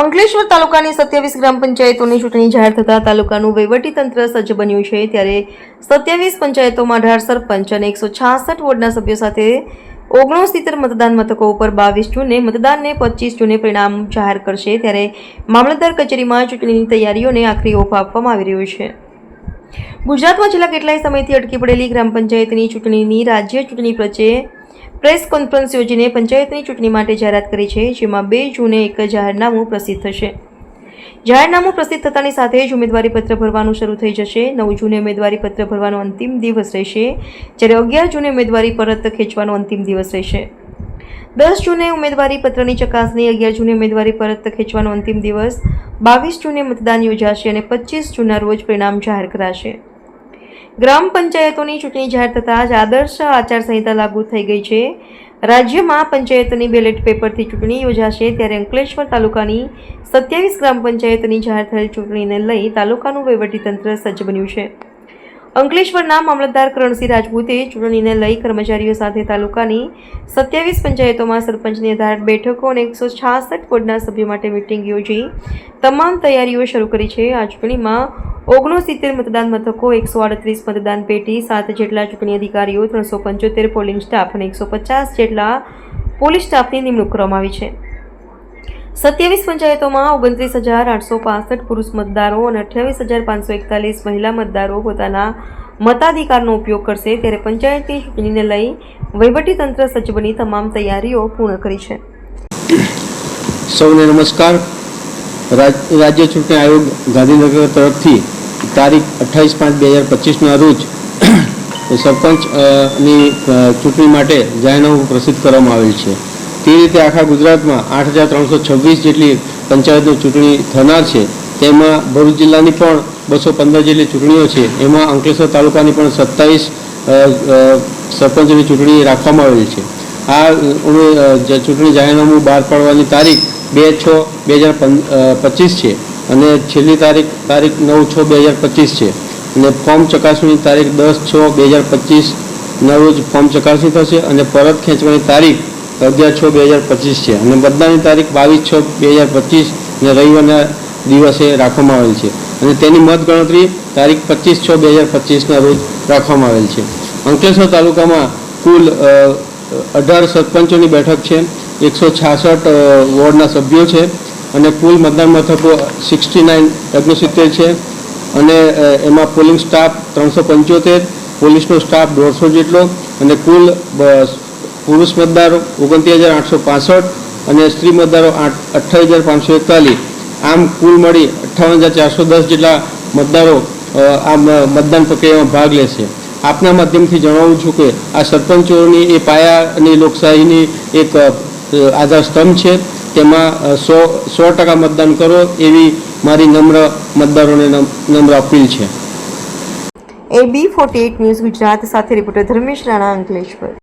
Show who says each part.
Speaker 1: અંકલેશ્વર તાલુકાની સત્યાવીસ ગ્રામ પંચાયતોની ચૂંટણી જાહેર થતાં તાલુકાનું વહીવટીતંત્ર સજ્જ બન્યું છે. ત્યારે સત્યાવીસ પંચાયતોમાં અઢાર સરપંચ અને એકસો છાસઠ વોર્ડના સભ્યો સાથે ઓગણસિત્તેર મતદાન મથકો ઉપર બાવીસ જૂને મતદાનને પચીસ જૂને પરિણામ જાહેર કરશે. ત્યારે મામલતદાર કચેરીમાં ચૂંટણીની તૈયારીઓને આખરી ઓપ આપવામાં આવી રહ્યો છે. ગુજરાતમાં છેલ્લા કેટલાય સમયથી અટકી પડેલી ગ્રામ પંચાયતની ચૂંટણીની રાજ્ય ચૂંટણી વચ્ચે પ્રેસ કોન્ફરન્સ યોજીને પંચાયતની ચૂંટણી માટે જાહેરાત કરી છે, જેમાં બે જૂને એક જાહેરનામું પ્રસિદ્ધ થશે. જાહેરનામું પ્રસિદ્ધ થતાની સાથે જ ઉમેદવારી પત્ર ભરવાનું શરૂ થઈ જશે. નવ જૂને ઉમેદવારી પત્ર ભરવાનો અંતિમ દિવસ રહેશે. જ્યારે અગિયાર જૂને ઉમેદવારી પરત ખેંચવાનો અંતિમ દિવસ રહેશે. દસ જૂને ઉમેદવારી પત્રની ચકાસણી, અગિયાર જૂને ઉમેદવારી પરત ખેંચવાનો અંતિમ દિવસ, બાવીસ જૂને મતદાન યોજાશે અને પચીસ જૂનના રોજ પરિણામ જાહેર કરાશે. ગ્રામ પંચાયતોની ચૂંટણી જાહેર થતાં જ આદર્શ આચારસંહિતા લાગુ થઈ ગઈ છે. રાજ્યમાં પંચાયતોની બેલેટ પેપરથી ચૂંટણી યોજાશે ત્યારે અંકલેશ્વર તાલુકાની સત્યાવીસ ગ્રામ પંચાયતની જાહેર થયેલ ચૂંટણીને લઈ તાલુકાનું વહીવટીતંત્ર સજ્જ બન્યું છે. અંકલેશ્વરના મામલતદાર કરણસિંહ રાજપૂતે ચૂંટણીને લઈ કર્મચારીઓ સાથે તાલુકાની સત્યાવીસ પંચાયતોમાં સરપંચની અઢાર બેઠકો અને એકસો છાસઠ બોર્ડના સભ્યો માટે મિટિંગ યોજી તમામ તૈયારીઓ શરૂ કરી છે. આ ચૂંટણીમાં ઓગણસિત્તેર મતદાન મથકો, એકસો આડત્રીસ મતદાન પેટી, સાત જેટલા ચૂંટણી અધિકારીઓ, ત્રણસો પંચોતેર પોલિંગ સ્ટાફ અને એકસો પચાસ જેટલા પોલીસ સ્ટાફની નિમણૂક કરવામાં આવી છે. સત્યાવીસ પંચાયતોમાં ઓગણત્રીસ હજાર આઠસો પાસઠ પુરુષ મતદારો અને અઠ્યાવીસ હજાર પાંચસો એકતાલીસ મહિલા મતદારો પોતાના મતાધિકારનો ઉપયોગ કરશે ત્યારે પંચાયતની ચૂંટણીને લઈ વહીવટીતંત્ર સજ્જ બની તમામ તૈયારીઓ પૂર્ણ કરી છે.
Speaker 2: સૌને નમસ્કાર. રાજ્ય ચૂંટણી આયોગ ગાંધીનગર તરફથી તારીખ અઠ્ઠાવીસ પાંચ બે હજાર પચીસના રોજ સરપંચની ચૂંટણી માટે જાહેરનામું પ્રસિદ્ધ કરવામાં આવેલ છે. તે રીતે આખા ગુજરાતમાં આઠ હજાર ત્રણસો છવ્વીસ જેટલી પંચાયતની ચૂંટણી થનાર છે. તેમાં ભરૂચ જિલ્લાની પણ બસો પંદર જેટલી ચૂંટણીઓ છે. એમાં અંકલેશ્વર તાલુકાની પણ સત્તાવીસ સરપંચની ચૂંટણી રાખવામાં આવેલ છે. આ ચૂંટણી જાહેરનામું બહાર પાડવાની તારીખ બે છ બે હજાર પચીસ છે. અને છેલ્લી તારીખ તારીખ નવ છ બે હજાર પચીસ છે. અને ફોર્મ ચકાસણીની તારીખ દસ છ બે હજાર પચીસના રોજ ફોર્મ ચકાસણી થશે અને પરત ખેંચવાની તારીખ અગિયાર છ બે હજાર પચીસ છે. અને મતદાનની તારીખ બાવીસ છ બે હજાર પચીસ અને રવિવારના દિવસે રાખવામાં આવેલ છે. અને તેની મતગણતરી તારીખ પચીસ છ બે હજાર પચીસના રોજ રાખવામાં આવેલ છે. અંકલેશ્વર તાલુકામાં કુલ અઢાર સરપંચોની બેઠક છે. એકસો છાસઠ વોર્ડના સભ્યો છે. અને કુલ મતદાન મથકો સિક્સટી નાઇન ઓગણસિત્તેર છે. અને એમાં પોલિંગ સ્ટાફ ત્રણસો પંચોતેર, પોલીસનો સ્ટાફ દોઢસો જેટલો અને કુલ પુરુષ મતદારો ઓગણત્રીસ હજાર આઠસો પાસઠ અને સ્ત્રી મતદારો આઠ, અઠ્ઠાવીસ હજાર પાંચસો એકતાલીસ. આમ કુલ મળી અઠ્ઠાવન હજાર ચારસો દસ જેટલા મતદારો આ મતદાન પ્રક્રિયામાં ભાગ લેશે આપના માધ્યમથી જણાવું છું કે આ સરપંચોની એ પાયા અને લોકશાહીની એક આધારસ્તંભ આધાર સ્તંભ છે. તેમાં સો સો ટકા મતદાન કરો એવી મારી નમ્ર મતદારોને નમ્ર અપીલ છે.
Speaker 1: A B forty news Gujarat સાથે રિપોર્ટર ધર્મેશ રાણા અંકલેશ્વર.